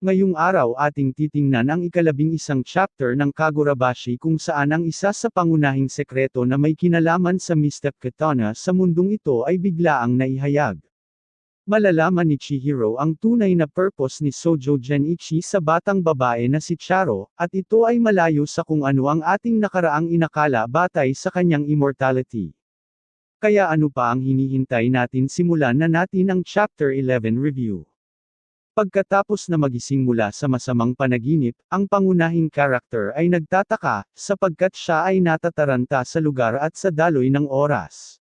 Ngayong araw ating titingnan ang ikalabing isang chapter ng Kagurabashi kung saan ang isa sa pangunahing sekreto na may kinalaman sa Mystic Katana sa mundong ito ay biglaang naihayag. Malalaman ni Chihiro ang tunay na purpose ni Sojo Genichi sa batang babae na si Charo, at ito ay malayo sa kung ano ang ating nakaraang inakala batay sa kanyang immortality. Kaya ano pa ang hinihintay natin simulan na natin ang Chapter 11 review. Pagkatapos na magising mula sa masamang panaginip, ang pangunahing karakter ay nagtataka, sapagkat siya ay natataranta sa lugar at sa daloy ng oras.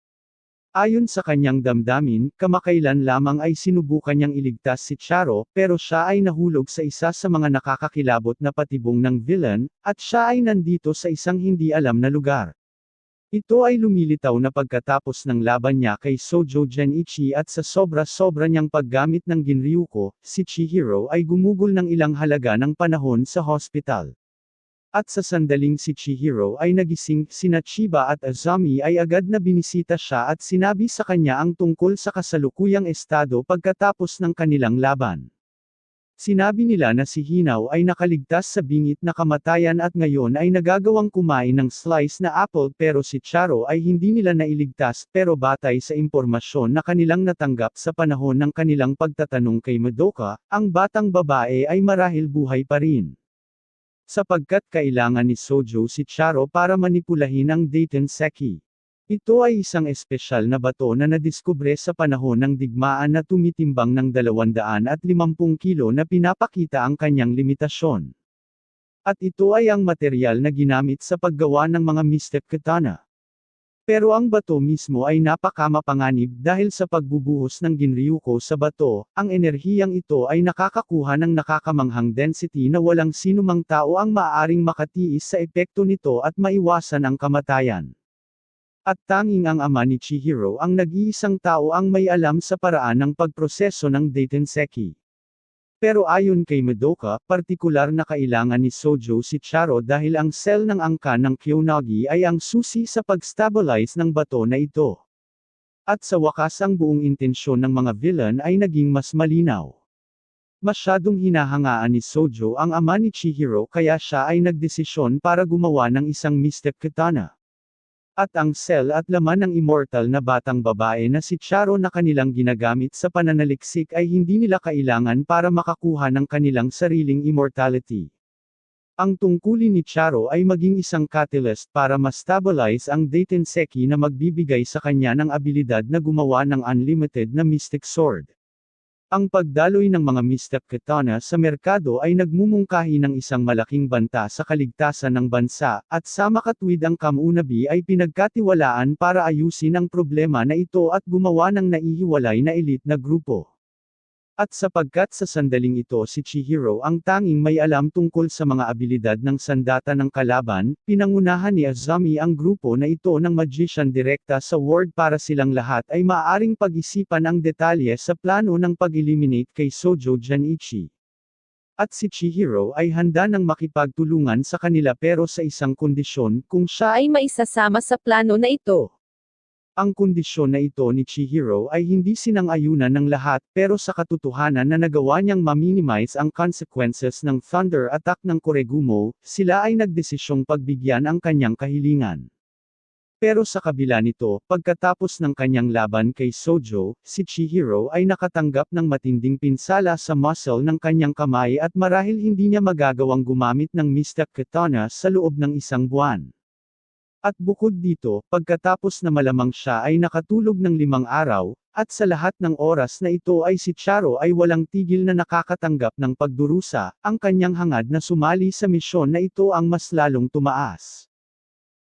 Ayon sa kanyang damdamin, kamakailan lamang ay sinubukan niyang iligtas si Charo, pero siya ay nahulog sa isa sa mga nakakakilabot na patibong ng villain, at siya ay nandito sa isang hindi alam na lugar. Ito ay lumilitaw na pagkatapos ng laban niya kay Sojo Genichi at sa sobra-sobra niyang paggamit ng Ginryuko, si Chihiro ay gumugol ng ilang halaga ng panahon sa hospital. At sa sandaling si Chihiro ay nagising, sina Chiba at Azami ay agad na binisita siya at sinabi sa kanya ang tungkol sa kasalukuyang estado pagkatapos ng kanilang laban. Sinabi nila na si Hinaw ay nakaligtas sa bingit na kamatayan at ngayon ay nagagawang kumain ng slice na apple pero si Charo ay hindi nila nailigtas pero batay sa impormasyon na kanilang natanggap sa panahon ng kanilang pagtatanong kay Madoka, ang batang babae ay marahil buhay pa rin. Sapagkat kailangan ni Sojo si Charo para manipulahin ang Dayton Seki. Ito ay isang espesyal na bato na nadiskubre sa panahon ng digmaan na tumitimbang ng 250 kilo na pinapakita ang kanyang limitasyon. At ito ay ang material na ginamit sa paggawa ng mga mystic katana. Pero ang bato mismo ay napakamapanganib dahil sa pagbubuhos ng Ginryuko sa bato, ang enerhiyang ito ay nakakakuha ng nakakamanghang density na walang sinumang tao ang maaaring makatiis sa epekto nito at maiwasan ang kamatayan. At tanging ang ama ni Chihiro ang nag-iisang tao ang may alam sa paraan ng pagproseso ng Datenseki. Pero ayon kay Madoka, partikular na kailangan ni Sojo si Charo dahil ang cell ng angka ng Kyonagi ay ang susi sa pag-stabilize ng bato na ito. At sa wakas ang buong intensyon ng mga villain ay naging mas malinaw. Masyadong hinahangaan ni Sojo ang ama ni Chihiro kaya siya ay nagdesisyon para gumawa ng isang mystic katana. At ang cell at laman ng immortal na batang babae na si Charo na kanilang ginagamit sa pananaliksik ay hindi nila kailangan para makakuha ng kanilang sariling immortality. Ang tungkulin ni Charo ay maging isang catalyst para ma-stabilize ang Datenseki na magbibigay sa kanya ng abilidad na gumawa ng unlimited na Mystic Sword. Ang pagdaloy ng mga mystic katana sa merkado ay nagmumungkahi ng isang malaking banta sa kaligtasan ng bansa, at sa makatwid ang Kamunabi ay pinagkatiwalaan para ayusin ang problema na ito at gumawa ng naihiwalay na elite na grupo. At sapagkat sa sandaling ito si Chihiro ang tanging may alam tungkol sa mga abilidad ng sandata ng kalaban, pinangunahan ni Azami ang grupo na ito ng magician direkta sa ward para silang lahat ay maaaring pag-isipan ang detalye sa plano ng pag-eliminate kay Sojo Janichi. At si Chihiro ay handa ng makipagtulungan sa kanila pero sa isang kondisyon kung siya ay maisasama sa plano na ito. Ang kondisyon na ito ni Chihiro ay hindi sinang-ayunan ng lahat pero sa katotohanan na nagawa niyang ma-minimize ang consequences ng thunder attack ng Koregumo, sila ay nagdesisyong pagbigyan ang kanyang kahilingan. Pero sa kabila nito, pagkatapos ng kanyang laban kay Sojo, si Chihiro ay nakatanggap ng matinding pinsala sa muscle ng kanyang kamay at marahil hindi niya magagawang gumamit ng Mystic Katana sa loob ng isang buwan. At bukod dito, pagkatapos na malamang siya ay nakatulog ng limang araw, at sa lahat ng oras na ito ay si Charo ay walang tigil na nakakatanggap ng pagdurusa, ang kanyang hangad na sumali sa misyon na ito ang mas lalong tumaas.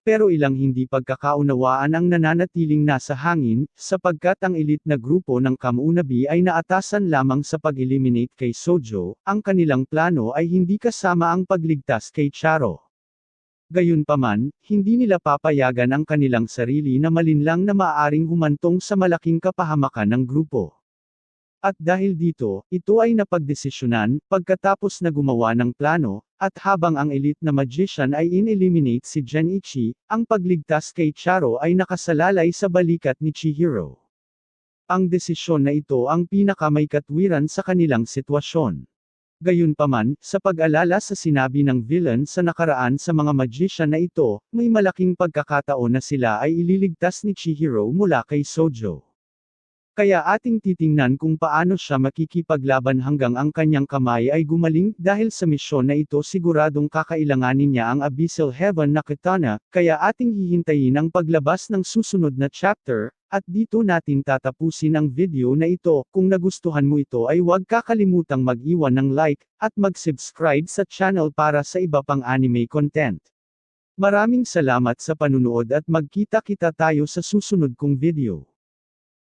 Pero ilang hindi pagkakaunawaan ang nananatiling nasa hangin, sapagkat ang elite na grupo ng Kamunabi ay naatasan lamang sa pag-eliminate kay Sojo, ang kanilang plano ay hindi kasama ang pagligtas kay Charo. Gayunpaman, hindi nila papayagan ang kanilang sarili na malinlang na maaaring humantong sa malaking kapahamakan ng grupo. At dahil dito, ito ay napagdesisyonan, pagkatapos na gumawa ng plano, at habang ang elite na magician ay in-eliminate si Genichi, ang pagligtas kay Charo ay nakasalalay sa balikat ni Chihiro. Ang desisyon na ito ang pinaka may katwiran sa kanilang sitwasyon. Gayunpaman, sa pag-alala sa sinabi ng villain sa nakaraan sa mga magician na ito, may malaking pagkakataon na sila ay ililigtas ni Chihiro mula kay Sojo. Kaya ating titingnan kung paano siya makikipaglaban hanggang ang kanyang kamay ay gumaling dahil sa misyon na ito siguradong kakailanganin niya ang Abyssal Heaven na katana, kaya ating hihintayin ang paglabas ng susunod na chapter, at dito natin tatapusin ang video na ito. Kung nagustuhan mo ito ay huwag kakalimutang mag-iwan ng like, at mag-subscribe sa channel para sa iba pang anime content. Maraming salamat sa panunood at magkita-kita tayo sa susunod kong video.